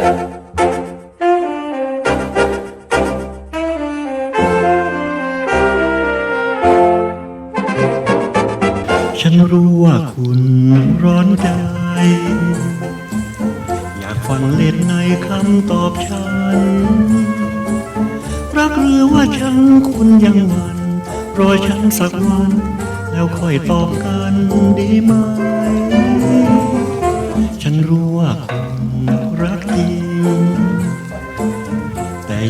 ฉันรู้ว่าคุณร้อนใจ อยากฟังเล่นในคำตอบฉัน รักหรือว่าฉันคุณยังหวัน รอฉันสักวัน แล้วค่อยตอบกันดีไหม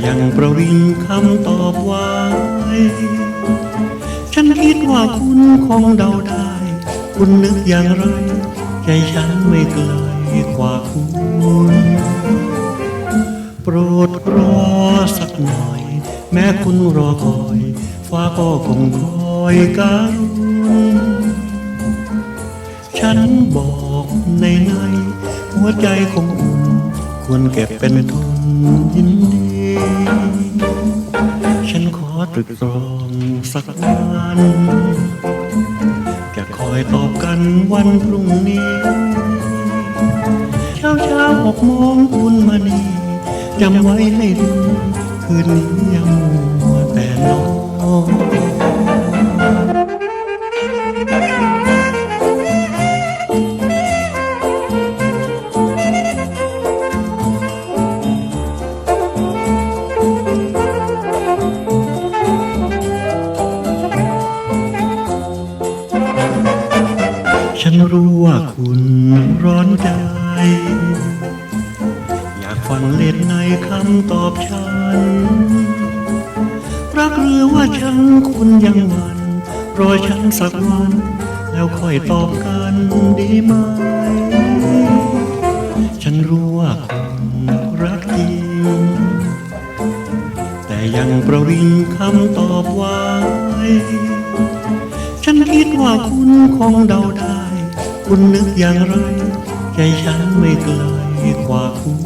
ยังประวิงคำตอบไว้ ฉันคิดว่าคุณคงเดาได้ คุณนึกอย่างไร ใจฉันไม่ไกลกว่าคุณ โปรดรอสักหน่อย แม้คุณรอคอย ฟ้าก็คงคอยการุณฉันบอกในในหัวใจคงอุ่นควรเก็บเป็นทุนยินดี ฉันขอตรึกตรองสักวันจะคอยตอบกันวันพรุ่งนี้ เช้าเช้าหกโมงคุณมานีจำไว้ให้ดีคืนนี้ยังมัวแต่นอน ฉันรู้ว่าคุณร้อนใจ อยากฟังเล่นในคำตอบฉัน รักหรือว่าฉันคุณยังหวันรอฉันสักวัน แล้วค่อยตอบกันดีไหม ฉันรู้ว่าคุณรักจริง แต่ยังประวิงคำตอบไว้ฉันคิดว่าคุณคงเดาได้ คุณนึกอย่างไร ใจฉันไม่ไกลกว่าคุณ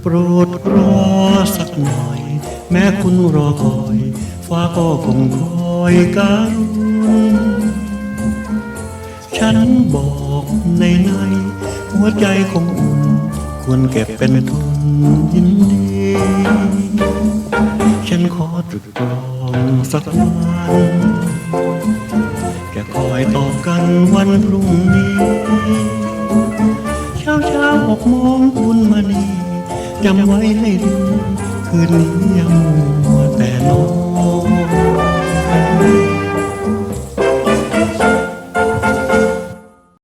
โปรดรอสักหน่อย แม้คุณรอคอย ฟ้าก็คงคอยการุณฉันบอกในในหัวใจคงอุ่นควรเก็บเป็นทุนยินดี ฉันขอตรึกตรองสักวัน อยตอบกันวันพรุ่งนี้ เช้าเช้าหกโมงคุณมานีจำไว้ให้ดีคืนนี้ยังมั